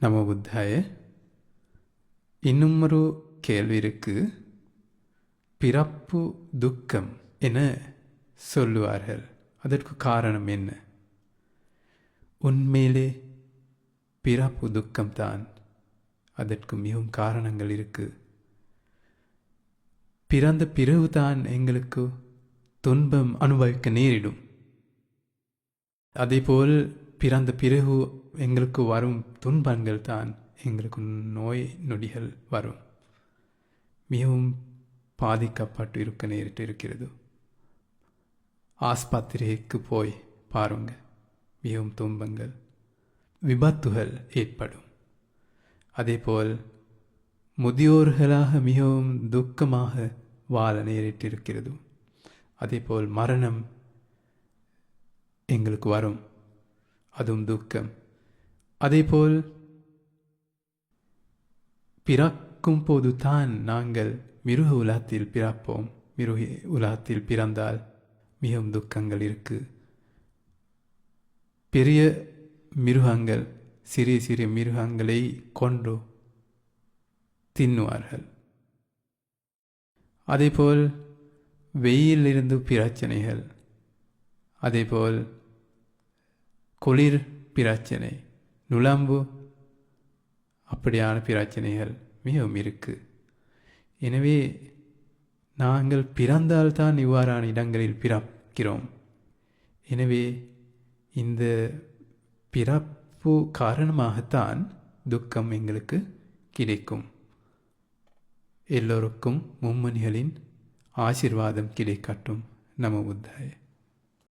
நம புத்தாய. இன்னும் ஒரு கேள்வி இருக்கு பிறப்பு துக்கம் என சொல்லுவார்கள். அதற்கு காரணம் என்ன? உண்மையிலே பிறப்பு துக்கம்தான் அதற்கு மிகவும் காரணங்கள் இருக்கு. பிறந்த பிறகுதான் எங்களுக்கு துன்பம் அனுபவிக்க நேரிடும். அதேபோல் பிறந்த பிறகு எங்களுக்கு வரும் துன்பங்கள் தான் எங்களுக்கு நோய் நொடிகள் வரும். மிகவும் பாதிக்கப்பட்டு இருக்க நேரிட்டு இருக்கிறது. ஆஸ்பத்திரிக்கு போய் பாருங்க. மிகவும் துன்பங்கள் விபத்துகள் ஏற்படும். அதேபோல் முதியோர்களாக மிகவும் துக்கமாக வாழ நேரிட்டிருக்கிறது அதேபோல் மரணம் எங்களுக்கு வரும். அதுவும் துக்கம். அதேபோல் பிறக்கும் போது தான் நாங்கள் மிருக உலகத்தில் பிறப்போம். மிருக உலகத்தில் பிறந்தால் மிகவும் துக்கங்கள் இருக்கு. பெரிய மிருகங்கள் சிறிய சிறிய மிருகங்களை கொன்று தின்னுவார்கள். அதேபோல் வெயிலிருந்து பிரச்சனைகள் அதேபோல் குளிர் பிரச்சனை நுழம்பு அப்படியான பிரச்சனைகள் மிகவும் இருக்குது எனவே நாங்கள் பிறந்தால்தான் இவ்வாறான இடங்களில் பிறக்கிறோம். எனவே இந்த பிறப்பு காரணமாகத்தான் துக்கம் எங்களுக்கு கிடைக்கும். எல்லோருக்கும் மும்மணிகளின் ஆசிர்வாதம் கிடைக்கட்டும். நம புத்தாய.